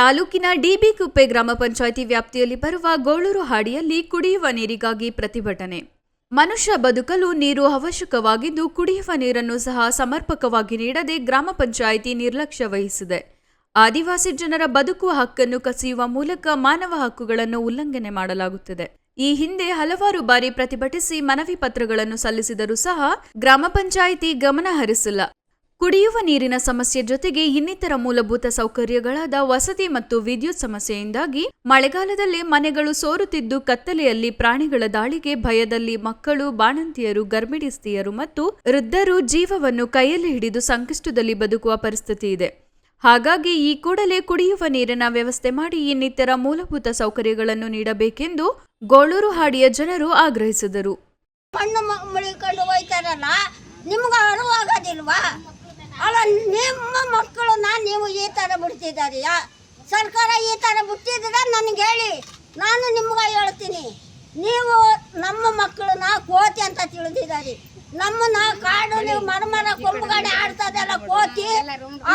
ತಾಲೂಕಿನ ಡಿಬಿ ಕುಪ್ಪೆ ಗ್ರಾಮ ಪಂಚಾಯಿತಿ ವ್ಯಾಪ್ತಿಯಲ್ಲಿ ಬರುವ ಗೋಳೂರು ಹಾಡಿಯಲ್ಲಿ ಕುಡಿಯುವ ನೀರಿಗಾಗಿ ಪ್ರತಿಭಟನೆ. ಮನುಷ್ಯ ಬದುಕಲು ನೀರು ಅವಶ್ಯಕವಾಗಿದ್ದು ಕುಡಿಯುವ ನೀರನ್ನು ಸಹ ಸಮರ್ಪಕವಾಗಿ ನೀಡದೆ ಗ್ರಾಮ ಪಂಚಾಯಿತಿ ನಿರ್ಲಕ್ಷ್ಯ ವಹಿಸಿದೆ. ಆದಿವಾಸಿ ಜನರ ಬದುಕುವ ಹಕ್ಕನ್ನು ಕಸಿಯುವ ಮೂಲಕ ಮಾನವ ಹಕ್ಕುಗಳನ್ನು ಉಲ್ಲಂಘನೆ ಮಾಡಲಾಗುತ್ತಿದೆ. ಈ ಹಿಂದೆ ಹಲವಾರು ಬಾರಿ ಪ್ರತಿಭಟಿಸಿ ಮನವಿ ಪತ್ರಗಳನ್ನು ಸಲ್ಲಿಸಿದರೂ ಸಹ ಗ್ರಾಮ ಪಂಚಾಯಿತಿ ಗಮನ ಹರಿಸಿಲ್ಲ. ಕುಡಿಯುವ ನೀರಿನ ಸಮಸ್ಯೆ ಜೊತೆಗೆ ಇನ್ನಿತರ ಮೂಲಭೂತ ಸೌಕರ್ಯಗಳಾದ ವಸತಿ ಮತ್ತು ವಿದ್ಯುತ್ ಸಮಸ್ಯೆಯಿಂದಾಗಿ ಮಳೆಗಾಲದಲ್ಲಿ ಮನೆಗಳು ಸೋರುತ್ತಿದ್ದು ಕತ್ತಲೆಯಲ್ಲಿ ಪ್ರಾಣಿಗಳ ದಾಳಿಗೆ ಭಯದಲ್ಲಿ ಮಕ್ಕಳು, ಬಾಣಂತಿಯರು ಗರ್ಭಿಣಿ ಸ್ತ್ರೀಯರು ಮತ್ತು ವೃದ್ಧರು ಜೀವವನ್ನು ಕೈಯಲ್ಲಿ ಹಿಡಿದು ಸಂಕಷ್ಟದಲ್ಲಿ ಬದುಕುವ ಪರಿಸ್ಥಿತಿ ಇದೆ. ಹಾಗಾಗಿ ಈ ಕೂಡಲೇ ಕುಡಿಯುವ ನೀರಿನ ವ್ಯವಸ್ಥೆ ಮಾಡಿ ಇನ್ನಿತರ ಮೂಲಭೂತ ಸೌಕರ್ಯಗಳನ್ನು ನೀಡಬೇಕೆಂದು ಗೋಳೂರು ಹಾಡಿಯ ಜನರು ಆಗ್ರಹಿಸಿದರು. ಮಣ್ಣು ಮಳಿಕೊಂಡು ಹೋಯ್ತಾರಲ್ಲ, ನಿಮ್ಗೆ ಮಕ್ಕಳನ್ನ ನೀವು ಈ ಥರ ಬಿಡ್ತಿದ್ದಾರಿಯಾ ಸರ್ಕಾರ ಈ ಥರ ಬಿಟ್ಟಿದ್ರೆ ನನಗೆ ಹೇಳಿ, ನಾನು ನಿಮ್ಗೆ ಹೇಳ್ತೀನಿ. ನೀವು ನಮ್ಮ ಮಕ್ಕಳನ್ನ ಕೋತಿ ಅಂತ ತಿಳಿದಿದ್ದಾರೆ. ನಮ್ಮನ್ನ ಕಾಡು, ನೀವು ಮರಮರ ಕೊಂಬುಗಡೆ ಆಡ್ತದಲ್ಲ ಕೋತಿ.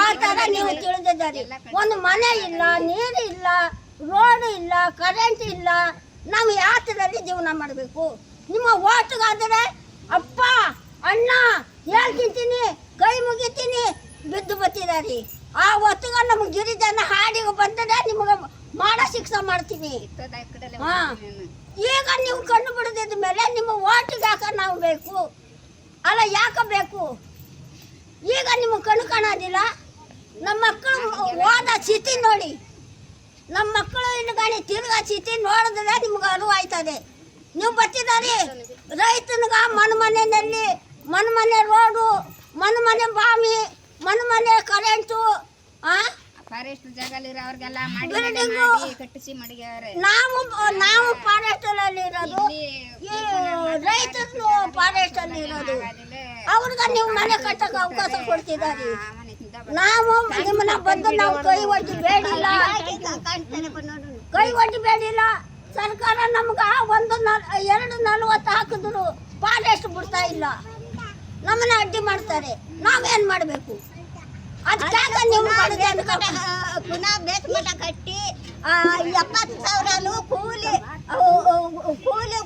ಆ ಥರ ನೀವು ತಿಳಿದಿದ್ದಾರೆ. ಒಂದು ಮನೆ ಇಲ್ಲ, ನೀರು ಇಲ್ಲ ರೋಡ್ ಇಲ್ಲ ಕರೆಂಟ್ ಇಲ್ಲ. ನಾವು ಯಾತ್ರದಲ್ಲಿ ಜೀವನ ಮಾಡಬೇಕು. ನಿಮ್ಮ ಓಟ್ಗಾದರೆ, ಅಪ್ಪ, ಅಣ್ಣ ಹೇಳ್ತಿಂತೀನಿ ಕೈ ಮುಗಿತೀನಿ ಬತ್ತಿದಾರಿ ಆ ಹೊತ್ತಿಗೆ ನಮ್ಗೆ ಗಿರಿಜನ ಹಾಡಿಗೆ ಬಂದರೆ ನಿಮಗೆ ಮಾಡ ಶಿಕ್ಷೆ ಮಾಡ್ತೀನಿ. ಈಗ ನೀವು ಕಣ್ಣು ಬಿಡದಿದ್ದ ಮೇಲೆ ನಿಮ್ಮ ಓಟಿಗೆ ಯಾಕೆ ನಾವು ಬೇಕು? ಅಲ್ಲ, ಯಾಕೆ ಬೇಕು? ಈಗ ನಿಮ್ಮ ಕಣ್ಣು ಕಾಣೋದಿಲ್ಲ. ನಮ್ಮ ಮಕ್ಕಳು ಓದ ಸ್ಥಿತಿ ನೋಡಿ. ನಮ್ಮ ಮಕ್ಕಳು ಹಿಂದ್ಗಡೆ ತಿರ್ಗಾ ಸ್ಥಿತಿ ನೋಡಿದ್ರೆ ನಿಮ್ಗೆ ಅರಿವು ಆಯ್ತದೆ. ನೀವು ಬರ್ತಿದ್ದಾರೆ ರೈತನಿಗ ಮನೆ ಮನೆಯಲ್ಲಿ ಮನೆ ಮನೆ ರೋಡು ಮನ್ ಮನೆ ಬಾವಿ ಆ? ಫಾರೆಸ್ಟ್ ಜಾಗಲಿರೋ ಅವ್ರಿಗೆಲ್ಲ ಮಾಡಿ ಮಾಡಿ ಕಟ್ಟಿಸಿ ಮಡಿಗ್ಯಾರೆ ನಾವು ನಾವು ಫಾರೆಸ್ಟ್ ಅಲ್ಲಿ ಇರೋದು ರೈತರು ಫಾರೆಸ್ಟ್ ಅಲ್ಲಿ ಇರೋದು ಅವ್ರಿಗೆ ನೀವು ಮನೆ ಕಟ್ಟಕ್ಕೆ ಅವಕಾಶ ಕೊಡ್ತಿದ್ದಾರೆ. ನಾವು ನಿಮ್ಮನ್ನ ಬಂದು ನಾವು ಕೈ ಒಡ್ಡಿ ಬೇಡಿಲ್ಲ. ಕೈ ಒಡ್ಡಿ ಬೇಡಿಲ್ಲ. ಸರ್ಕಾರ ನಮ್ಗ ಒಂದು ಎರಡು ನಲ್ವತ್ತು ಹಾಕಿದ್ರು. ಫಾರೆಸ್ಟ್ ಬಿಡ್ತಾ ಇಲ್ಲ. ನಮ್ಮನ್ನ ಅಡ್ಡಿ ಮಾಡ್ತಾರೆ. ನಾವೇನ್ ಮಾಡಬೇಕು? ಅದಕ್ಕಾಗ ಅನ್ಕೊಂಡು ಪುನಃ ಬೇಸ್ ಮಠ ಕಟ್ಟಿ ಎಪ್ಪತ್ತು ಸಾವಿರನು ಕೂಲಿ ಕೂಲಿ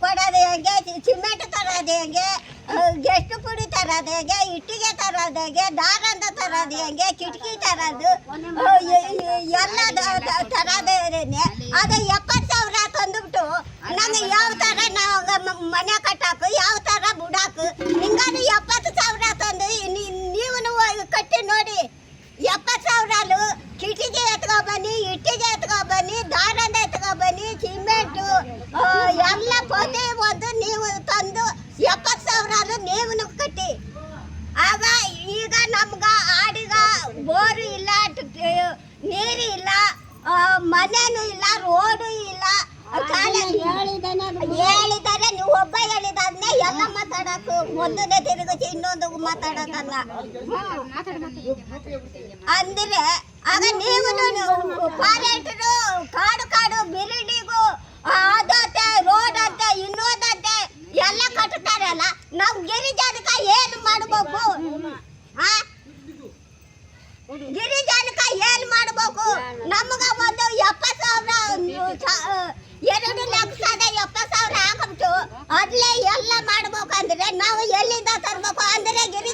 ಕೊಡೋದು ಹೇಗೆ ಸಿಮೆಂಟ್ ತರೋದು ಹೇಗೆ ಗೆಸ್ಟ್ ಪುಡಿ ತರೋದು ಹೇಗೆ ಇಟ್ಟಿಗೆ ತರೋದು ಹೇಗೆ ದಾರಂದ ತರೋದು ಹೇಗೆ ಕಿಟಕಿ ತರೋದು ಎಲ್ಲ ತರೋದೇನೆ ಅದು ಎಪ್ಪತ್ತು ಸಾವಿರ ತಂದುಬಿಟ್ಟು ನಮಗೆ ಯಾವ ಥರ ನಾವು ಮನೆ ಕಟ್ಟಾಕು ಯಾವ ಥರ ಬಿಡಾಕು ಹಿಂಗಾದ್ರೆ ಎಪ್ಪತ್ತು ಸಾವಿರ ಕಟ್ಟಿ ನೋಡಿ ಎಪ್ಪತ್ತು ಸಾವಿರ ಕಿಟಿಗೆ ಎತ್ಕೊ ಬನ್ನಿ ಇಟ್ಟಿಗೆ ಎತ್ಕೊ ಬನ್ನಿ ದಾರಂದ ಎತ್ಕೊ ಬನ್ನಿ ಸಿಮೆಂಟು ಎಲ್ಲ ಪೊದೆ ಒಂದು ನೀವು ತಂದು ಎಪ್ಪತ್ತು ಸಾವಿರ ನೀವು ಕಟ್ಟಿ ಆಗ ಈಗ ನಮ್ಗೆ ಆಡಿಗ ಬೋರು ಇಲ್ಲ ನೀರು ಇಲ್ಲ ಮನೆನೂ ಇಲ್ಲ ರೋಡು ಇಲ್ಲ. ಮಾತಾಡಕ್ಕೆ ಒಂದನೇ ತಿರುಗಿಸಿ ಇನ್ನೊಂದು ಮಾತಾಡೋದಲ್ಲ. ಅಂದ್ರೆ ಆಗ ನೀವು ಪಾಲೇಟರು ಕಾಡು ಕಾಡು ಬಿಲ್ಡಿಂಗು ಅದತ್ತೆ ರೋಡ್ ಅಂತೆ ಇನ್ನೊಂದಂತೆ, ಎಲ್ಲ ಕಟ್ಟುತ್ತಾರಲ್ಲ ನಾವು ಗಿರಿಜನಕ ಏನು ಮಾಡಬೇಕು? ಗಿರಿಜನಕ ಏನ್ ಮಾಡ್ಬೇಕು? ನಮ್ಗ ಅಂದ್ರೆ ನಾವು ಎಲ್ಲಿಂದ ತರ್ಬೇಕು ಅಂದ್ರೆ ಗಿರಿ